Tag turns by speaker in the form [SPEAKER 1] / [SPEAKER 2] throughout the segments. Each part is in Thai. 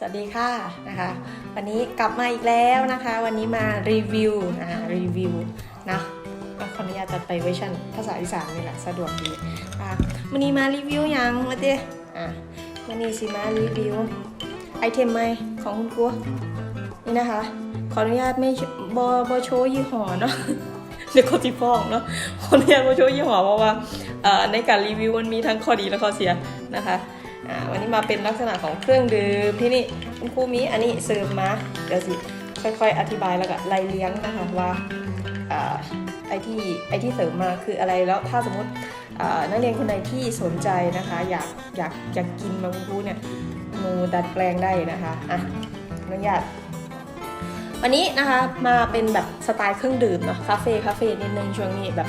[SPEAKER 1] สวัสดีค่ะนะคะ วันนี้กลับมาอีกแล้วนะคะ วันนี้มารีวิวอ่ารีวิวนะอะขออนุญาตตัดไปเวอร์ชันภาษาอีสานนี่แหละสะดวกดีอะวันนี้มารีวิวยังมาเด้อะวันนี้สิมารีวิวไอเทมใหม่ของคุณครูนี่นะคะ ขออนุญาตไม่บอบอโชว์ยี่ห้อเนาะเดี๋ยวเขาจีฟ้องเนาะขออนุญาตบอโชว์ยี่ห้อเพราะว่าเอ่อในการรีวิวมันมีทั้งข้อดีและข้อเสียนะคะ วันนี้มาเป็นลักษณะของเครื่องดื่มที่นี่คุณครูมีอันนี้เสริมมาเดี๋ยวสิค่อยๆ อธิบายแล้วก็ไล่เลี้ยงนะคะว่าอไอที่ไอที่เสริมมาคืออะไรแล้วถ้าสมมตินักเรียนคนใดที่สนใจนะคะ อยากอยากอยากกินมาคุณครูเนี่ยมูดัดแปลงได้นะคะอะอนุญาตวันนี้นะคะมาเป็นแบบสไตล์เครื่องดื่มเนาะคาเฟ่คาเฟ่นิดนึงช่วงนี้แบบ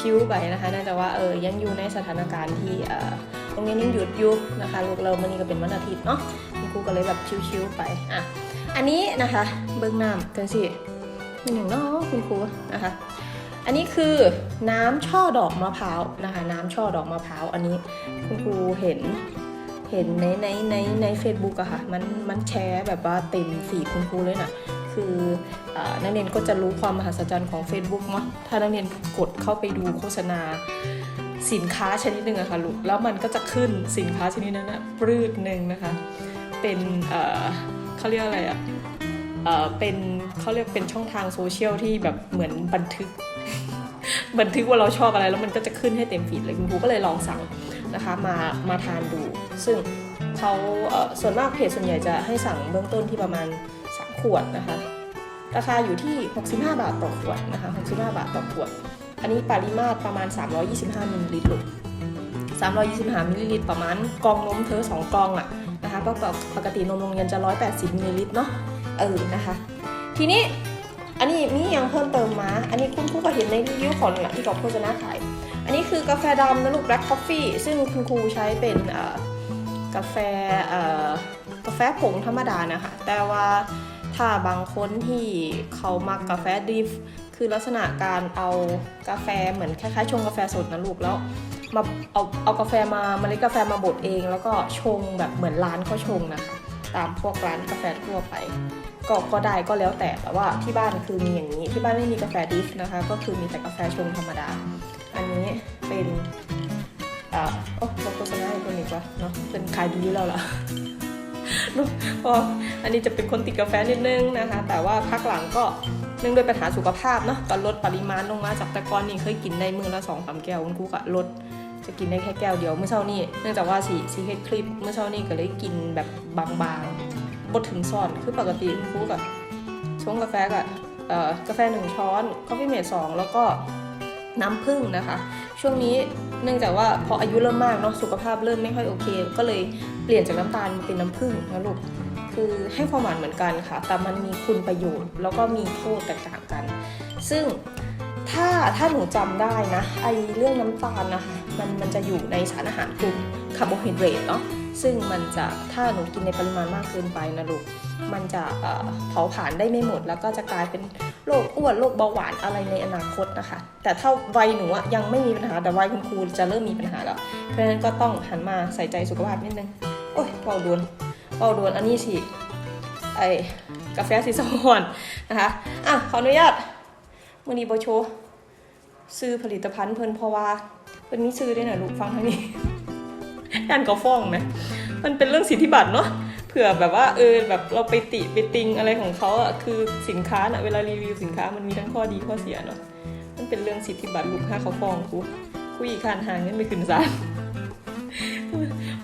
[SPEAKER 1] ชิวๆไปนะคะเนื่องจากว่าเออยังอยู่ในสถานการณ์ที่ เอ่อโรงเรียนยังหยุดยู่นะคะลูกเราวันนี้ก็เป็นวันอาทิตย์เนาะคุณครูก็เลยแบบชิวๆไปอะอันนี้นะคะเบื้องน้ำกันสิเป็นอย่งเน้อคุณครูนะคะอันนี้คือน้ำช่อดอกมะพร้าวนะคะ น้ำช่อดอกมะพร้าวอันนี้คุณครูเห็นเห็นในในในในเฟซบุ๊กอะค่ะมันมันแชร์แบบว่าเต็มฟีคุณครูเลยนะคืออนักเรียนก็จะรู้ความมหัศจรรย์ของ Facebook เนาะถ้านักเรียนกดเข้าไปดูโฆษณา สินค้าชนิดหนึ่งอะค่ะลูกแล้วมันก็จะขึ้นสินค้าชนิดนั้นอะปรืดหนึ่งนะคะ เป็นเอ่อเขาเรียกอะไรอะเอ่อเป็นเขาเรียกเป็นช่องทางโซเชียลที่แบบเหมือนบันทึก บันทึกว่าเราชอบอะไรแล้วมันก็จะขึ้นให้เต็มฟีดเลยคุณครูก็เลยลองสั่งนะคะมามาทานดู ซึ่งเขาเส่วนมากเพจส่วนใหญ่จะให้สั่งเบื้องต้นที่ประมาณ 3 ขวดนะคะ ราคาอยู่ที่ 65 บาทต่อขวดนะคะ65 บาทต่อขวด อันนี้ปริมาตรประมาณ 325มิลลิลิตรลูก325มิลลิลิตรประมาณกองนมเธอ2กองอะนะคะก็ปกตินมโรงเรียนจะ 180มิลลิลิตรเนาะเออนะคะ ทีนี้อันนี้มีอย่างเพิ่มเติมมา อันนี้คุณครูก็เห็นในรีวิวของที่เขาโฆษณาขาย อันนี้คือกาแฟดำนะลูก black coffee ซึ่งคุณครูใช้เป็นกาแฟกาแฟผงธรรมดานะคะ แต่ว่าถ้าบางคนที่เขามักกาแฟดริฟ คือลักษณะการเอากาแฟเหมือนคล้ายๆชงกาแฟสดนะลูกแล้วมาเอาเอากาแฟมาเมล็ดกาแฟมาบดเอง แล้วก็ชงแบบเหมือนร้านเขาชงนะคะ ตามพวกร้านกาแฟทั่วไป ก็ก็ได้ก็แล้วแต่แต่ว่าที่บ้านคือมีอย่างนี้ที่บ้านไม่มีกาแฟดริฟนะคะ ก็คือมีแต่กาแฟชงธรรมดา อันนี้เป็นอ่าโอ้เราโฆษณาให้คนอีกว่าเนาะเป็นขายดีแล้วล่ะเนอะเพราอันนี้จะเป็นคนติดกาแฟนิดนึงนะคะ แต่ว่าพักหลังก็ เนื่องด้วยปัญหาสุขภาพเนาะก็ลดปริมาณลงมาจากแต่ก่อนนี่เคยกินได้มือละสองสามแก้วคุณครูก็ลดจะกินได้แค่แก้วเดียวเมื่อเช้านี่เนื่องจากว่าสีสีเฮ็ดคลิปเมื่อเช้านี่ก็เลยกินแบบบางๆบดถึงซ่อนคือปกติคุณครูก็ชงกาแฟกับกาแฟหนึ่งช้อนกาแฟเมดสองแล้วก็ น้ำผึ้งนะคะ ช่วงนี้เนื่องจากว่าพออายุเริ่มมากเนาะสุขภาพเริ่มไม่ค่อยโอเค ก็เลยเปลี่ยนจากน้ำตาลมาเป็นน้ำผึ้งนะลูกคือให้ความหวานเหมือนกันค่ะ แต่มันมีคุณประโยชน์ แล้วก็มีโทษแตกต่างกัน ซึ่งถ้าถ้าหนูจำได้นะไอเรื่องน้ำตาลนะคะมันมันจะอยู่ในสารอาหารกลุ่มคาร์โบไฮเดรตเนาะซึ่งมันจะถ้าหนูกินในปริมาณมากเกินไปนะลูกมันจะเผาผลาญได้ไม่หมด แล้วก็จะกลายเป็น โรคอ้วนโรคเบาหวานอะไรในอนาคตนะคะ แต่ถ้าวัยหนูยังไม่มีปัญหาแต่วัยคุณครูจะเริ่มมีปัญหาแล้ว เพราะฉะนั้นก็ต้องหันมาใส่ใจสุขภาพนิดนึง โอ้ยเบาดวนเบาดวนอันนี้สิไอกาแฟสีสมอนนะคะอะขออนุญาตมือนีโบโชซื้อผลิตภัณฑ์เพิ่นเพราะว่าเพิ่นมีซื้อได้วยนะลูกฟังทางนี้ย่านก็ฟ้องนะมันเป็นเรื่องสิทธิบัตรเนาะ ผื่อแบบว่าเออแบบเราไปติไปติงอะไรของเขาอะคือสินค้านะเวลารีวิวสินค้ามันมีทั้งข้อดีข้อเสียเนาะมันเป็นเรื่องสิทธิบัตรลูกค้าเขาฟ้องกูกูอีกคานหางเงินไปขึ้นศาล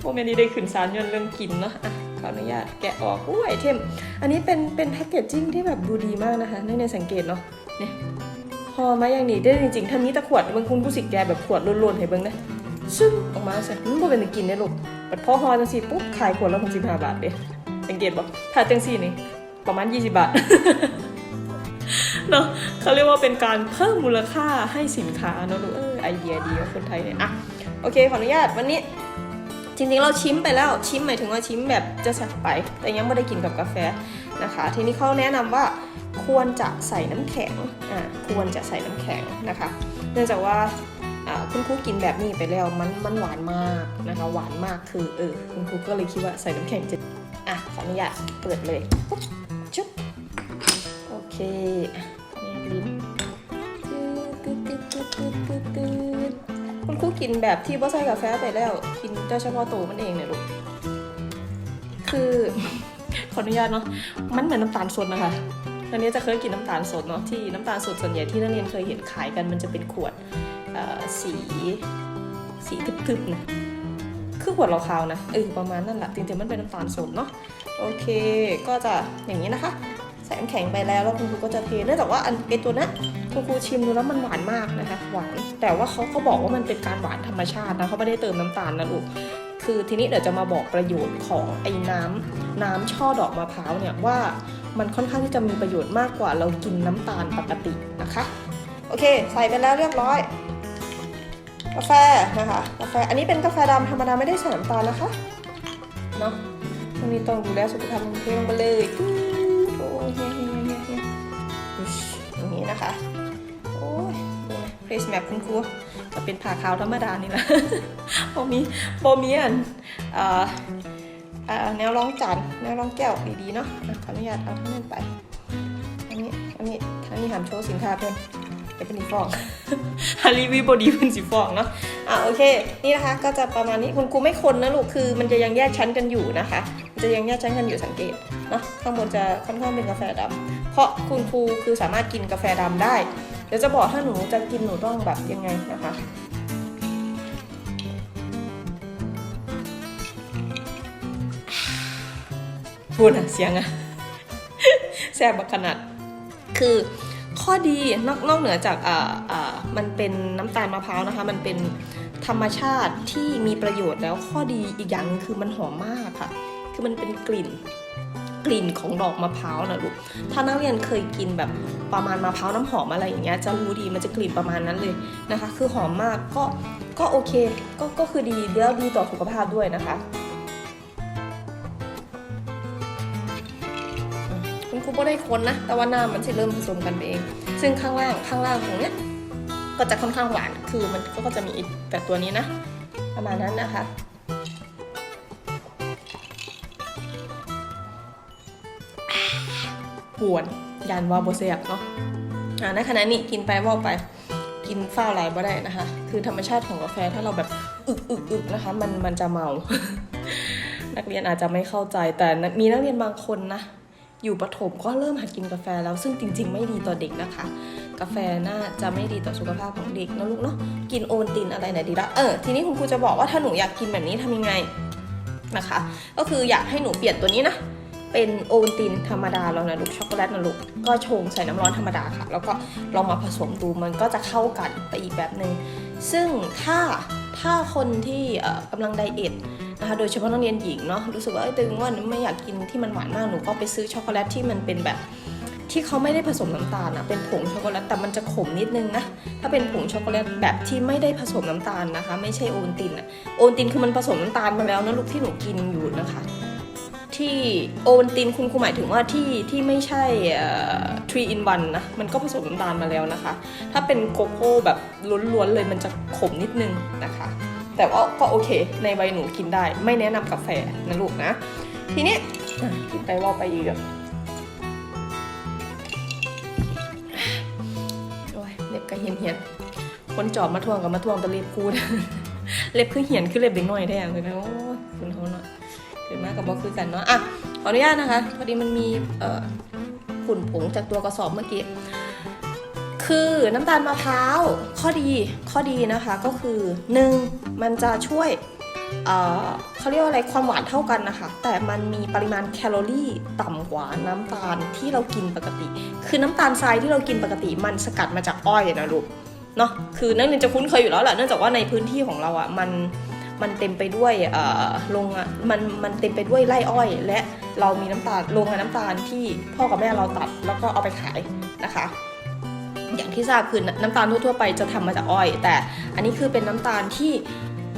[SPEAKER 1] โมเมนต์นี้ได้ขึ้นศาลย้อนเรื่องกินเนาะขออนุญาตแกะออกอู้ไอเทม อันนี้เป็นเป็นแพคเกจจิ้งที่แบบดูดีมากนะคะในในสังเกตเนาะเนี่ยพอมาอย่างนี้ได้จริงๆถ้ามีตะขวดเบางคุณผู้สิแกแบบขวดล้วนๆให้เบิ่งนะ ซึ่งออกมาเสร็จมันบ่เป็นตะกินเนี่ยลูกแต่พอฮอจังซี่ปุ๊บขายขวดละ65บาทเด้สังเกตบ่ถ้าจังซี่นี่ประมาณ 20 บาทเนาะเขาเรียกว่าเป็นการเพิ่มมูลค่าให้สินค้าเนาะลูกเออไอเดียดีของคนไทยเนี่ยอะโอเคขออนุญาตวันนี้ จริงๆเราชิมไปแล้วชิมหมายถึงว่าชิมแบบจะสักไป แต่ยังไม่ได้กินกับกาแฟนะคะ ทีนี้เขาแนะนำว่าควรจะใส่น้ำแข็งอ่าควรจะใส่น้ำแข็งนะคะ เนื่องจากว่า คุณครูกินแบบนี้ไปแล้วมันมันหวานมากนะคะหวานมากคือเออคุณครูก็เลยคิดว่าใส่น้ำแข็งจะอะขออนุญาตเปิดเลยปุ๊บชุบโอเคนี่ลิ้นคุณครูกินแบบที่บ่ใส่กาแฟไปแล้ว กินเฉพาะตัวมันเองเนี่ยลูกคือขออนุญาตเนาะมันเหมือนน้ำตาลสดนะคะอันนี้จะเคยกินน้ำตาลสดเนาะที่น้ำตาลสดส่วนใหญ่ที่นักเรียนเคยเห็นขายกันมันจะเป็นขวด สีสีทึบๆนะคือขวดเราขาวนะเออประมาณนั่นแหละจริงๆมันเป็นน้ำตาลสดเนาะโอเค ก็จะอย่างนี้นะคะ ใส่น้ำแข็งไปแล้วแล้วคุณครูก็จะเทเนื่องจากว่าอันไอตัวนี้ยคุณครูชิมดูแล้วมันหวานมากนะคะหวานแต่ว่าเขาเขาบอกว่ามันเป็นการหวานธรรมชาตินะเขาไม่ได้เติมน้ำตาลนะลูกคือทีนี้เดี๋ยวจะมาบอกประโยชน์ของไอ้น้ำน้ำช่อดอกมะพร้าวเนี่ยว่ามันค่อนข้างที่จะมีประโยชน์มากกว่าเรากินน้ำตาลปกตินะคะ โอเค ใส่ไปแล้วเรียบร้อย กาแฟนะคะกาแฟอันนี้เป็นกาแฟดำธรรมดาไม่ได้ใส่น้ำตาลนะคะเนาะตรงนี้ต้องดูแลสุขภาพลงเทลงไปเลยอู้โอ้ยเฮียเฮียเฮียเฮียอุ๊ยอย่างนี้นะคะโอ้ยดูนะเพรสแมปคุณครูจะเป็นผ่าขาวธรรมดานี่แหละโบมีโบมีอันเอ่อเอ่อแนวรองจานแนวรองแก้วดีๆเนาะขออนุญาตเอาทั้งนั้นไปอันนี้อันนี้ทั้งนี้หามโชว์สินค้าเพื่อน เป็นอีฟองฮารีวิบอดี้เป็นสีฟองเนาะอะโอเค นี่นะคะก็จะประมาณนี้คุณครูไม่คนนะลูกคือมันจะยังแยกชั้นกันอยู่นะคะ มันจะยังแยกชั้นกันอยู่สังเกตเนาะข้างบนจะค่อนข้างเป็นกาแฟดำเพราะคุณครูคือสามารถกินกาแฟดำได้ เดี๋ยวจะบอกถ้าหนูจะกินหนูต้องแบบยังไงนะคะพูดอะเสียงอะแซ่บขนาดคือ ข้อดีนอกนอกเหนือจากมันเป็นน้ำตาลมะพร้าวนะคะ มันเป็นธรรมชาติที่มีประโยชน์แล้วข้อดีอีกอย่างนึงคือมันหอมมากค่ะ คือมันเป็นกลิ่นกลิ่นของดอกมะพร้าวนะลูก ถ้านักเรียนเคยกินแบบประมาณมะพร้าวน้ำหอมอะไรอย่างเงี้ยจะรู้ดีมันจะกลิ่นประมาณนั้นเลยนะคะ คือหอมมากก็ก็โอเค ก็ก็คือดีแล้วดีต่อสุขภาพด้วยนะคะ คุณครูก็ได้คนนะ แต่ว่าน้ำมันจะเริ่มผสมกันไปเอง ซึ่งข้างล่างข้างล่างของเนี้ยก็จะค่อนข้างหวาน คือมันก็จะมีอีกแบบตัวนี้นะ ประมาณนั้นนะคะ ปวดยานว่าโบเซียบเนาะอ่าในขณะนี้กินไปว่าไป กินฝ้าหลายบ่ได้นะคะ คือธรรมชาติของกาแฟถ้าเราแบบอึกอึกอึกนะคะ มันมันจะเมา นักเรียนอาจจะไม่เข้าใจแต่มีนักเรียนบางคนนะ อยู่ประถมก็เริ่มหัดกินกาแฟแล้วซึ่งจริง ๆ ไม่ดีต่อเด็กนะคะ กาแฟน่าจะไม่ดีต่อสุขภาพของเด็กนะลูกเนาะกินโอวัลตินอะไรไหนดีละเออทีนี้คุณครูจะบอกว่าถ้าหนูอยากกินแบบนี้ทำยังไงนะคะ ก็คืออยากให้หนูเปลี่ยนตัวนี้นะเป็นโอวัลตินธรรมดาแล้วนะลูกช็อกโกแลตนะลูกก็ชงใส่น้ำร้อนธรรมดาค่ะ แล้วก็ลองมาผสมดูมันก็จะเข้ากันไปอีกแบบหนึ่งซึ่งถ้าถ้าคนที่เอ่อกำลังไดเอท นะคะโดยเฉพาะนักเรียนหญิงเนาะรู้สึกว่าตึงว่าไม่อยากกินที่มันหวานมากหนูก็ไปซื้อช็อกโกแลตที่มันเป็นแบบ ที่เขาไม่ได้ผสมน้ำตาลอะเป็นผงช็อกโกแลตแต่มันจะขมนิดนึงนะถ้าเป็นผงช็อกโกแลตแบบที่ไม่ได้ผสมน้ำตาลนะคะ ไม่ใช่โอวัลตินอะโอวัลตินคือมันผสมน้ำตาลมาแล้วนะลูกที่หนูกินอยู่นะคะ ที่โอวัลตินคุณครูหมายถึงว่าที่ที่ไม่ใช่ทรีอินวันนะมันก็ผสมน้ำตาลมาแล้วนะคะ ถ้าเป็นโกโก้แบบล้วนๆเลยมันจะขมนิดนึงนะคะ แต่ว่าก็โอเค ในวัยหนูกินได้ ไม่แนะนำกาแฟนะลูกนะ ทีนี้กินไปว่าไปอีกอะโอ้ยเล็บก็เหียนเหียนๆคนจอบมาทวงกับมาทวงตะเล็บคูดเล็บคือเหียนคือเล็บเด็กน้อยแท้เลยนะโอ้คุณเขาเนาะเกิดมากับบอคือกันเนาะอะขออนุญาตนะคะ พอดีมันมีเอ่อฝุ่นผงจากตัวกระสอบเมื่อกี้ คือน้ำตาลมะพร้าวข้อดีข้อดีนะคะก็คือ 1. มันจะช่วยเเขาเรียกว่าอะไรความหวานเท่ากันนะคะ แต่มันมีปริมาณแคลอรี่ต่ำกว่าน้ำตาลที่เรากินปกติ คือน้ำตาลทรายที่เรากินปกติ มันสกัดมาจากอ้อยนะลูกเนาะคือนักเรียนจะคุ้นเคยอยู่แล้วแหละเนื่องจากว่าในพื้นที่ของเราอะ่ะมันมันเต็มไปด้วยโรงงานมันมันเต็มไปด้วยไร่อ้อย และเรามีน้ำตาลโรงงานน้ำตาลที่พ่อกับแม่เราตัดแล้วก็เอาไปขายนะคะ อย่างที่ทราบคือน้ำตาลทั่วๆไปจะทำมาจากอ้อย แต่อันนี้คือเป็นน้ำตาลที่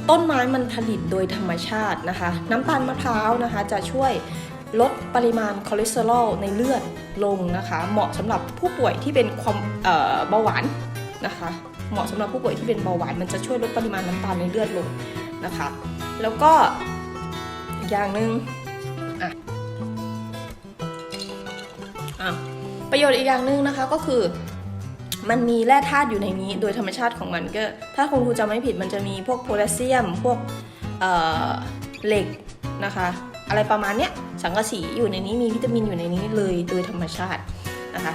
[SPEAKER 1] ต้นไม้มันผลิตโดยธรรมชาตินะคะ น้ำตาลมะพร้าวนะคะ จะช่วยลดปริมาณคอเลสเตอรอลในเลือดลงนะคะ เหมาะสำหรับผู้ป่วยที่เป็นความเบาหวานนะคะ เหมาะสำหรับผู้ป่วยที่เป็นเบาหวาน มันจะช่วยลดปริมาณน้ำตาลในเลือดลงนะคะ แล้วก็อีกอย่างหนึ่งอะอะประโยชน์อีกอย่างหนึ่งนะคะก็คือ มันมีแร่ธาตุอยู่ในนี้ โดยธรรมชาติของมันก็ ถ้าคุณครูจำไม่ผิดมันจะมีพวกโพแทสเซียม พวกเเหล็กนะคะ อะไรประมาณเนี้ยสังกะสีอยู่ในนี้มีวิตามินอยู่ในนี้เลยโดยธรรมชาตินะคะ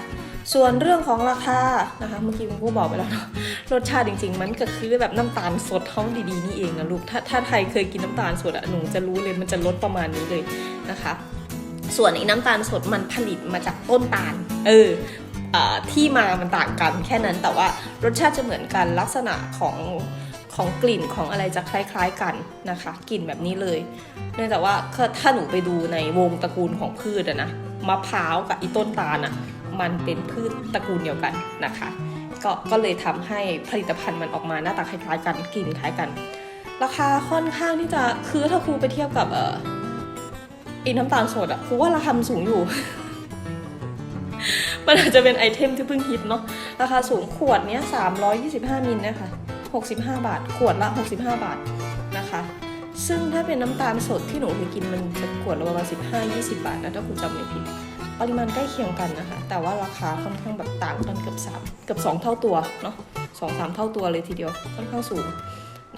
[SPEAKER 1] ส่วนเรื่องของราคานะคะเมื่อกี้คุณครูบอกไปแล้วเนาะรสชาติจริง ๆ มันก็คือแบบน้ำตาลสดท้องดีๆนี่เองนะลูกถ้าถ้าใครเคยกินน้ำตาลสดอะหนูจะรู้เลยมันจะลดประมาณนี้เลยนะคะส่วนไอ้น้ำตาลสดมันผลิตมาจากต้นตาล เออเอ่อ ที่มามันต่างกันแค่นั้นแต่ว่ารสชาติจะเหมือนกันลักษณะของของกลิ่นของอะไรจะคล้าย ๆกันนะคะ กลิ่นแบบนี้เลยเนื่องจากว่าถ้าหนูไปดูในวงตระกูลของพืชนะมะพร้าวกับอีต้นตาลอะมันเป็นพืชตระกูลเดียวกันนะคะ ก็ก็เลยทำให้ผลิตภัณฑ์มันออกมาหน้าตาคล้ายๆกันกลิ่นคล้ายกัน ราคาค่อนข้างที่จะคือถ้าครูไปเทียบกับเอออีน้ำตาลสดอะครูว่าราคาสูงอยู่ มันอาจจะเป็นไอเทมที่เพิ่งฮิตเนาะราคาสูงขวดเนี้ย325 มิลนะคะ 65 บาท ขวดละ 65 บาทนะคะ ซึ่งถ้าเป็นน้ำตาลสดที่หนูเคยกินมันจะขวดละประมาณ15-20 บาทนะถ้าคุณจำไม่ผิดปริมาณใกล้เคียงกันนะคะ แต่ว่าราคาค่อนข้างแบบต่างกันเกือบ3เกือบ2 เท่าตัวเนาะสองสามเท่าตัวเลยทีเดียวค่อนข้างสูง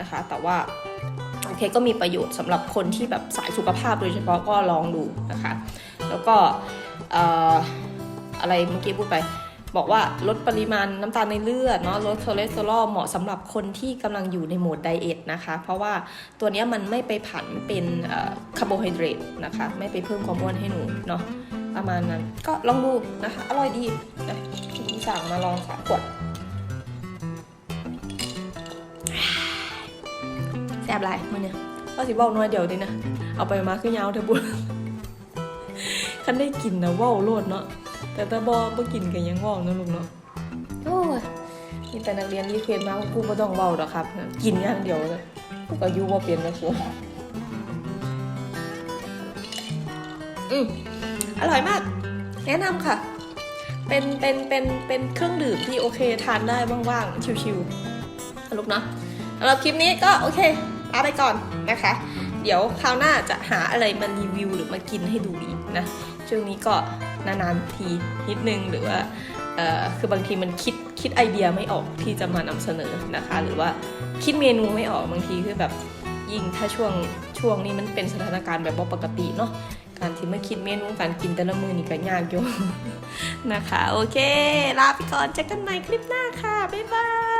[SPEAKER 1] นะคะ แต่ว่าโอเคก็มีประโยชน์สำหรับคนที่แบบสายสุขภาพโดยเฉพาะก็ลองดูนะคะ แล้วก็ อะไรเมื่อกี้พูดไป บอกว่าลดปริมาณน้ำตาลในเลือดเนาะลดคอเลสเตอรอลเหมาะสำหรับคนที่กำลังอยู่ในโหมดไดเอทนะคะ เพราะว่าตัวนี้มันไม่ไปผันเป็นคาร์โบไฮเดรตนะคะ ไม่ไปเพิ่มความอ้วนให้หนูเนาะประมาณนั้น ก็ลองดูนะคะ อร่อยดีนะสั่งมาลองสามขวดแซ่บไรมื่อเนี่ยก็สิบอกน้อยเดี๋ยวดินะ เอาไปมาขึ้นยาวเถอบุญคันได้กินนะว่าวโลดเนาะ แต่ถ้าบอบ่กินกันยังเว่าวเนะลูกเนาะโอ้ยมีแต่นักเรียนรีเควสมาว่ากูบ่ต้องเว้าดอกครับ กินอย่างเดียวเลยกูก็อยู่บ่เป็นนะครูอืมอร่อยมาก แนะนำค่ะ เป็นเป็นเป็นเป็นเครื่องดื่มที่โอเคทานได้ว่างๆชิวๆลูกเนาะสำหรับคลิปนี้ก็โอเคลาไปก่อนนะคะ เดี๋ยวคราวหน้าจะหาอะไรมารีวิวหรือมากินให้ดูอีกนะ ช่วงนี้ก็นานๆทีนิดนึงหรือว่าคือบางทีมันคิดคิดไอเดียไม่ออกที่จะมานำเสนอนะคะ หรือว่าคิดเมนูไม่ออกบางทีคือแบบยิ่งถ้าช่วงช่วงนี้มันเป็นสถานการณ์แบบว่ปกติเนาะการที่มาคิดเมนูการกินแต่ละมือนี่ก็ยากอยู่นะคะ โอเค ลาไปก่อนเจอกันใหม่คลิปหน้าค่ะ บ๊ายบาย